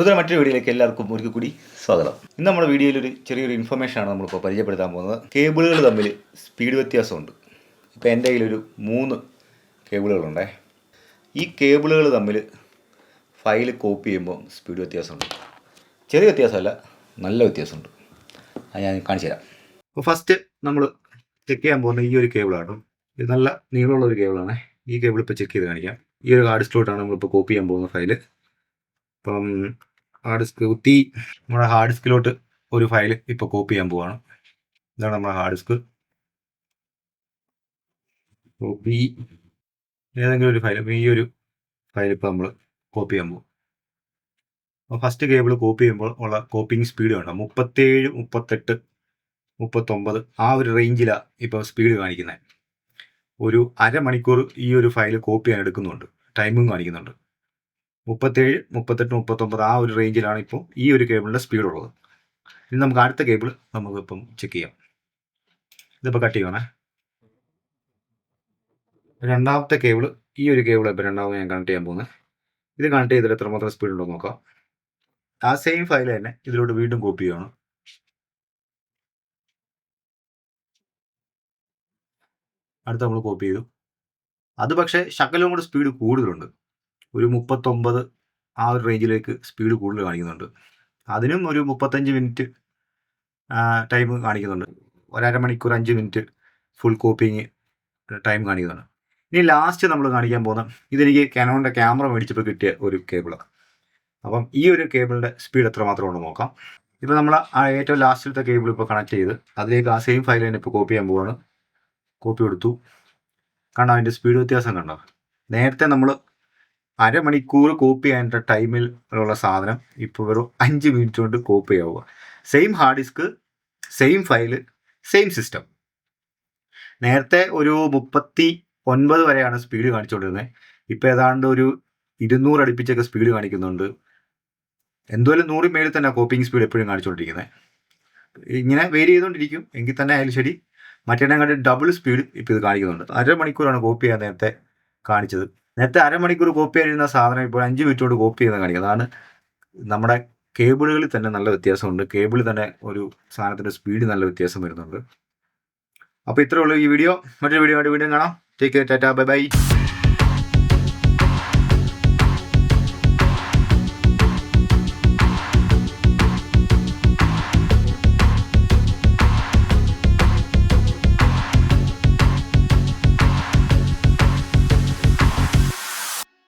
നൂതന മറ്റൊരു വീഡിയോയിലേക്ക് എല്ലാവർക്കും ഒരിക്കൽ കൂടി സ്വാഗതം. ഇന്ന് നമ്മുടെ വീഡിയോയിൽ ഒരു ചെറിയൊരു ഇൻഫർമേഷൻ ഇൻഫർമേഷനാണ് നമ്മളിപ്പോൾ പരിചയപ്പെടുത്താൻ പോകുന്നത്. കേബിളുകൾ തമ്മിൽ സ്പീഡ് വ്യത്യാസമുണ്ട്. ഇപ്പോൾ എന്റെ കയ്യിലൊരു മൂന്ന് കേബിളുകളുണ്ടേ. ഈ കേബിളുകൾ തമ്മിൽ ഫയൽ കോപ്പി ചെയ്യുമ്പോൾ സ്പീഡ് വ്യത്യാസമുണ്ട്. ചെറിയ വ്യത്യാസമല്ല നല്ല വ്യത്യാസമുണ്ട്. അത് ഞാൻ കാണിച്ചു തരാം. അപ്പോൾ ഫസ്റ്റ് നമ്മൾ ചെക്ക് ചെയ്യാൻ പോകുന്ന ഈ ഒരു കേബിളാണ് ഇത് നല്ല നീളമുള്ള ഒരു കേബിളാണ് ഈ കേബിൾ ഇപ്പോൾ ചെക്ക് ചെയ്ത് കാണിക്കാം. ഈ ഒരു ഹാർഡ് സ്ലോട്ടാണ് നമ്മളിപ്പോൾ കോപ്പി ചെയ്യാൻ പോകുന്ന ഫയൽ ഇപ്പം ഹാർഡ് ഡിസ്ക് കുത്തി നമ്മുടെ ഹാർഡ് ഡിസ്കിലോട്ട് ഒരു ഫയൽ ഇപ്പോൾ കോപ്പി ചെയ്യാൻ പോവാണ്. ഇതാണ് നമ്മുടെ ഹാർഡ് ഡിസ്ക് കോപ്പി ഏതെങ്കിലും ഒരു ഫയൽ ഈ ഒരു ഫയൽ ഇപ്പോൾ നമ്മൾ കോപ്പി ചെയ്യാൻ പോകും അപ്പോൾ ഫസ്റ്റ് കേബിൾ കോപ്പി ചെയ്യുമ്പോൾ ഉള്ള കോപ്പിങ് സ്പീഡ് കണ്ടോ? മുപ്പത്തേഴ് മുപ്പത്തെട്ട് മുപ്പത്തൊമ്പത് ആ ഒരു റേഞ്ചിലാണ് ഇപ്പോൾ സ്പീഡ് കാണിക്കുന്നത് ഒരു അരമണിക്കൂർ ഈ ഒരു ഫയൽ കോപ്പി ചെയ്യാൻ എടുക്കുന്നുണ്ട്. ടൈമും കാണിക്കുന്നുണ്ട്. മുപ്പത്തേഴ് മുപ്പത്തെട്ട് മുപ്പത്തൊമ്പത് ആ ഒരു റേഞ്ചിലാണ് ഇപ്പോൾ ഈ ഒരു കേബിളിന്റെ സ്പീഡ് ഉള്ളത്. ഇനി നമുക്ക് അടുത്ത കേബിൾ നമുക്കിപ്പം ചെക്ക് ചെയ്യാം. ഇതിപ്പോൾ കട്ട് ചെയ്യണേ രണ്ടാമത്തെ കേബിൾ ഈ ഒരു കേബിൾ ഇപ്പോൾ രണ്ടാമത് ഞാൻ കണക്ട് ചെയ്യാൻ പോകുന്നത്. ഇത് കണക്ട് ചെയ്തിട്ട് എത്രമാത്രം സ്പീഡ് ഉണ്ടോ നോക്കാം. ആ സെയിം ഫയൽ തന്നെ ഇതിലോട്ട് വീണ്ടും കോപ്പി ചെയ്യണം. അടുത്ത് നമ്മൾ കോപ്പി ചെയ്തു. അത് പക്ഷേ ശകലവും കൂടെ സ്പീഡ് കൂടുതലുണ്ട്. ഒരു മുപ്പത്തൊമ്പത് ആ ഒരു റേഞ്ചിലേക്ക് സ്പീഡ് കൂടുതൽ കാണിക്കുന്നുണ്ട്. അതിനും ഒരു മുപ്പത്തഞ്ച് മിനിറ്റ് ടൈം കാണിക്കുന്നുണ്ട്. ഒരര മണിക്കൂർ അഞ്ച് മിനിറ്റ് ഫുൾ കോപ്പിങ് ടൈം കാണിക്കുന്നുണ്ട്. ഇനി ലാസ്റ്റ് നമ്മൾ കാണിക്കാൻ പോകുന്ന ഇതെനിക്ക് കാനോണിന്റെ ക്യാമറ മേടിച്ചപ്പോൾ കിട്ടിയ ഒരു കേബിളാണ് അപ്പം ഈ ഒരു കേബിളിന്റെ സ്പീഡ് എത്ര മാത്രം ഉണ്ടെന്ന് നോക്കാം. ഇപ്പോൾ നമ്മൾ ആ ഏറ്റവും ലാസ്റ്റിലത്തെ കേബിൾ ഇപ്പോൾ കണക്ട് ചെയ്ത് അതിലേക്ക് ആ സെയിം ഫയൽ തന്നെ ഇപ്പോൾ കോപ്പി ചെയ്യാൻ പോവാണ്. കോപ്പി കൊടുത്തു. കണ്ടോ അതിന്റെ സ്പീഡ് വ്യത്യാസം കണ്ടോ? നേരത്തെ നമ്മൾ അരമണിക്കൂർ കോപ്പി ചെയ്യേണ്ട ടൈമിൽ ഉള്ള സാധനം ഇപ്പോൾ വെറും അഞ്ച് മിനിറ്റ് കൊണ്ട് കോപ്പി ആവുക. Same hard disk same file same system നേരത്തെ ഒരു മുപ്പത്തി ഒൻപത് വരെയാണ് സ്പീഡ് കാണിച്ചുകൊണ്ടിരുന്നത് ഇപ്പോൾ ഏതാണ്ട് ഒരു ഇരുന്നൂറ് അടുപ്പിച്ചൊക്കെ സ്പീഡ് കാണിക്കുന്നുണ്ട്. എന്തുവല്ല നൂറിൽ മേളിൽ തന്നെ കോപ്പിംഗ് സ്പീഡ് എപ്പോഴും കാണിച്ചുകൊണ്ടിരിക്കുന്നത് ഇങ്ങനെ വേരി ചെയ്തുകൊണ്ടിരിക്കും. എങ്കിൽ തന്നെ ആയാലും ശരി. മറ്റേനെക്കാട്ടി ഡബിൾ സ്പീഡ് ഇപ്പോൾ ഇത് കാണിക്കുന്നുണ്ട്. അരമണിക്കൂറാണ് കോപ്പി ചെയ്യാൻ നേരത്തെ കാണിച്ചത്. നേരത്തെ അരമണിക്കൂർ കോപ്പി ചെയ്യാനിരുന്ന സാധനം ഇപ്പോൾ അഞ്ച് മിനിറ്റോട് കോപ്പി ചെയ്യുന്ന കാണിക്കുന്നത് അതാണ് നമ്മുടെ കേബിളുകളിൽ തന്നെ നല്ല വ്യത്യാസമുണ്ട്. കേബിളിൽ തന്നെ ഒരു സാധനത്തിന്റെ സ്പീഡ് നല്ല വ്യത്യാസം വരുന്നുണ്ട്. അപ്പോൾ ഇത്രയേ ഉള്ളൂ ഈ വീഡിയോ മറ്റൊരു വീഡിയോ ആയിട്ട് വീണ്ടും കാണാം. Take care tata bye bye